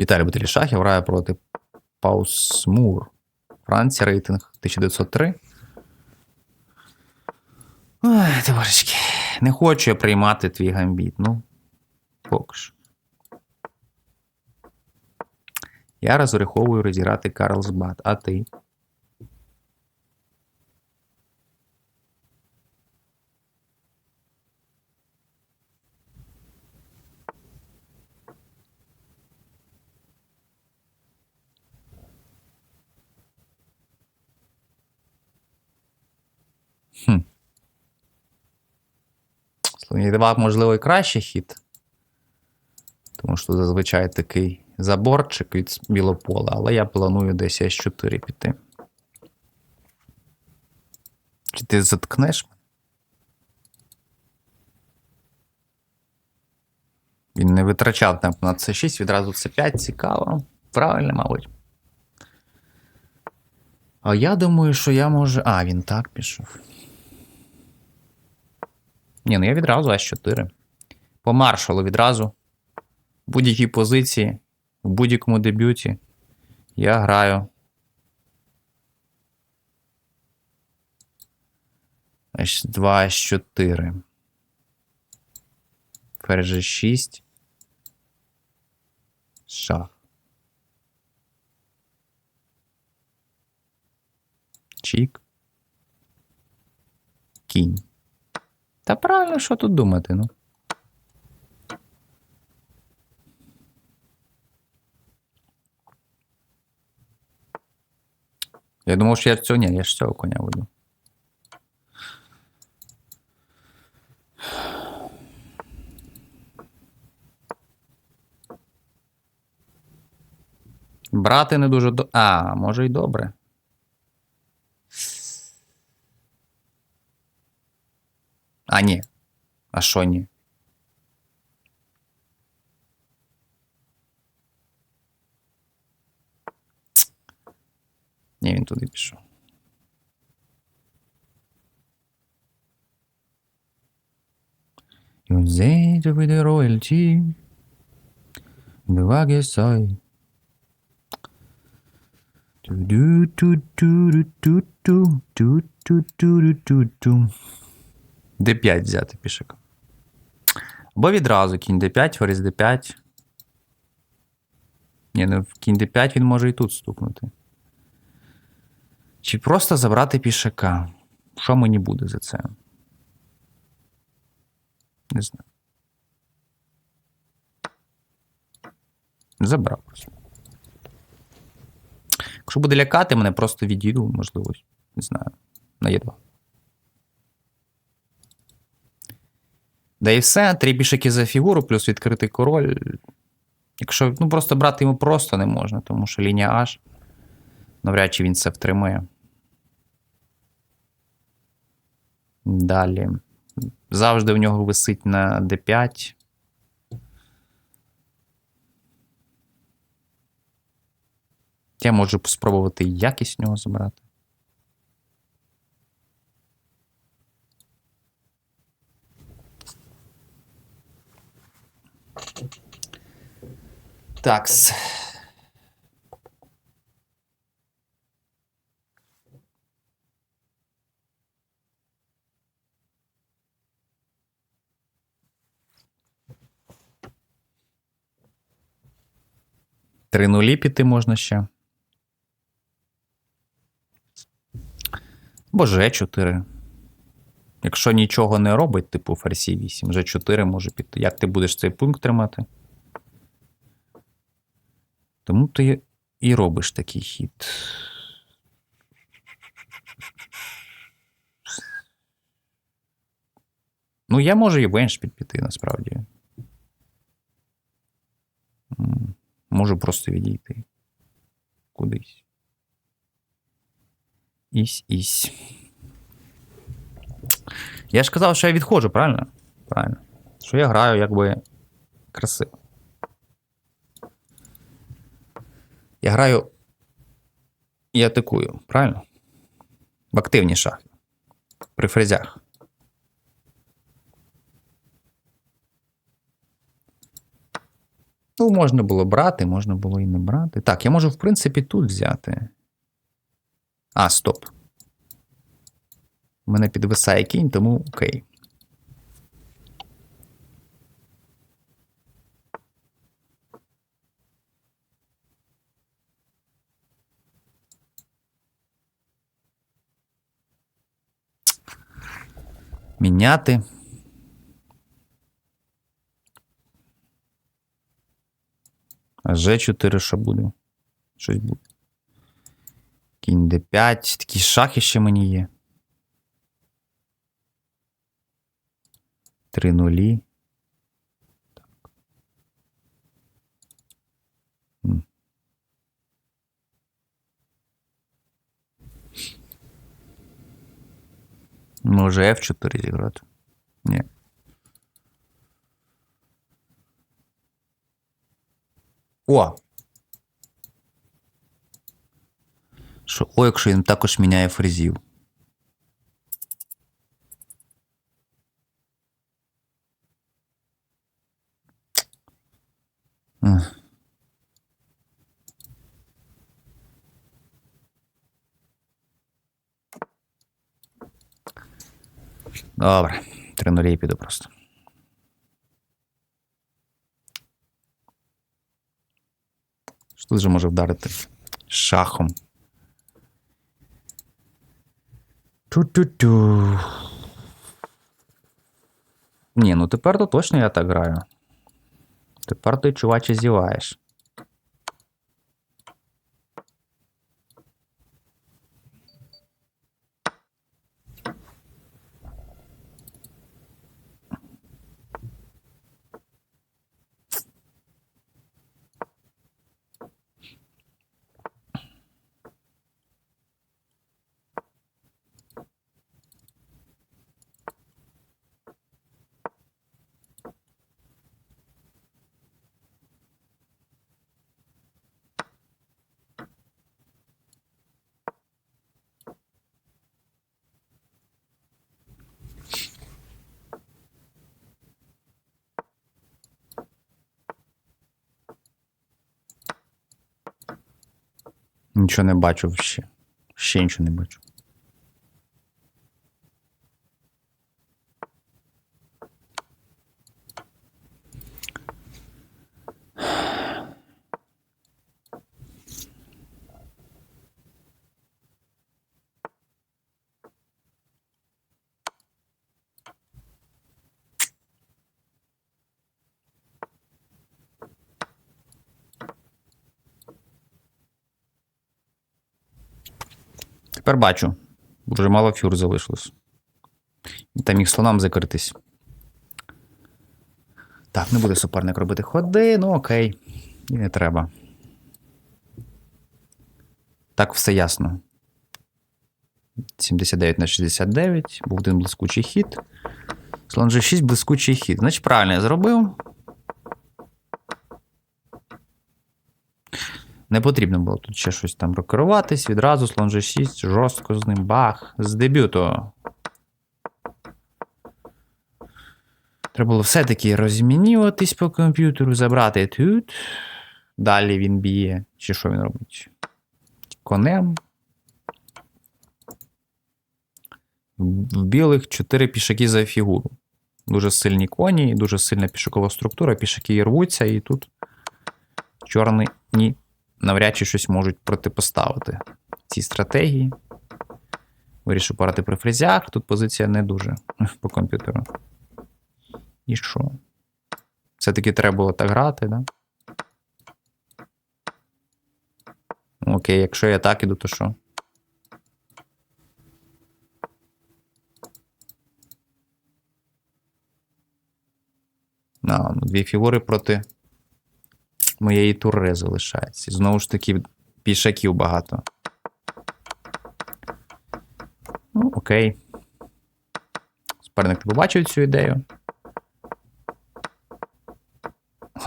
Віталій Бутилі Шахів грає проти Паусмур. Франція рейтинг 1903. Ой, товаришки, не хочу я приймати твій гамбіт. Ну, поки що. Я розраховую розіграти Карлсбад, а ти? Слухай, давав, можливо, і кращий хід. Тому що зазвичай такий заборчик від білопола, але я планую десь С4 піти. Чи ти заткнеш мене? Він не витрачав темп на С6, відразу С5 цікаво. Правильно, мабуть. А я думаю, що я можу. А, він так пішов. Ні, ну я відразу С4. По маршалу відразу. В будь-якій позиції, в будь-якому дебюті я граю. H2, H4. Ферзь G6. Шах. Чік. Кінь. Та правильно, що тут думати, ну. Я думав, що я цього ні, я ж цього коня веду. Брати не дуже до. А, може й добре. А, ні. А що ні? Ні, він туди пішов. You say to be the royalty. The wage side. Ту-ду-ту-ту-ду-ту-ту-ту-ту-ту-ту. D5 взяти пішок. Або відразу кінь D5, ферзь D5. Ні, ну в кінь D5 він може і тут стукнути. Чи просто забрати пішака? Що мені буде за це? Не знаю. Забрав. Якщо буде лякати, мене просто відійду, можливо, не знаю. На Е2. Да і все, три пішаки за фігуру, плюс відкритий король. Якщо ну, просто брати йому просто не можна, тому що лінія H. Навряд чи він це втримує. Далі. Завжди в нього висить на D5. Я можу спробувати якість в нього забрати. Такс. Три нулі піти можна ще. Або G4. Якщо нічого не робить, типу ферзь 8, G4 може піти. Як ти будеш цей пункт тримати? Тому ти і робиш такий хід. Ну, я можу і в Еншпіль піти, насправді. Можу просто відійти. Кудись. Ісь, ісь. Я ж казав, що я відходжу, правильно? Правильно. Що я граю, якби красиво. Я граю і атакую, правильно? В активні шахи. При фрезях. Ну, можна було брати, можна було і не брати. Так, я можу, в принципі, тут взяти. А, стоп. У мене підвисає кінь, тому окей. Міняти. А Ж4 що буде? Щось буде. Кінь D5, Такі шахи ще мені є. Три нулі. Так. М. Може F4 зіграти? Ні. О! Що, о, якщо він також міняє фрезів. Ех. Добре, три нулі піду просто. Що тут же може вдарити шахом? Ту-ту-ту. Ні, ну тепер то точно я так граю. Тепер ти, чуваче, зіваєш. Нічого не бачу ще. Ще нічого не бачу. Тепер бачу. Дуже мало фюр залишилось. Та міг слонам закритись. Так, не буде суперник робити ходи, ну окей. І не треба. Так, все ясно. 79 на 69. Був один блискучий хід. Слон G6 блискучий хід. Значить, правильно я зробив. Не потрібно було тут ще щось там рокеруватись. Відразу слон G6, жорстко з ним бах. З дебюту. Треба було все-таки розмінюватись по комп'ютеру, забрати тут. Далі він б'є. Чи що він робить? Конем. В білих 4 пішаки за фігуру. Дуже сильні коні, дуже сильна пішакова структура, пішаки рвуться, і тут чорний ні навряд чи щось можуть протипоставити цій стратегії. Вирішив порати при фрезях. Тут позиція не дуже по комп'ютеру. І що? Все-таки треба було так грати, да? Окей, якщо я так іду, то що? А, ну, дві фігури проти моєї тури залишається. Знову ж таки, пішаків багато. Ну, окей. Суперник ти побачив цю ідею.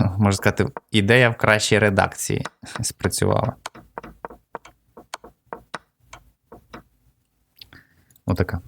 Можна сказати, ідея в кращій редакції спрацювала. Отака.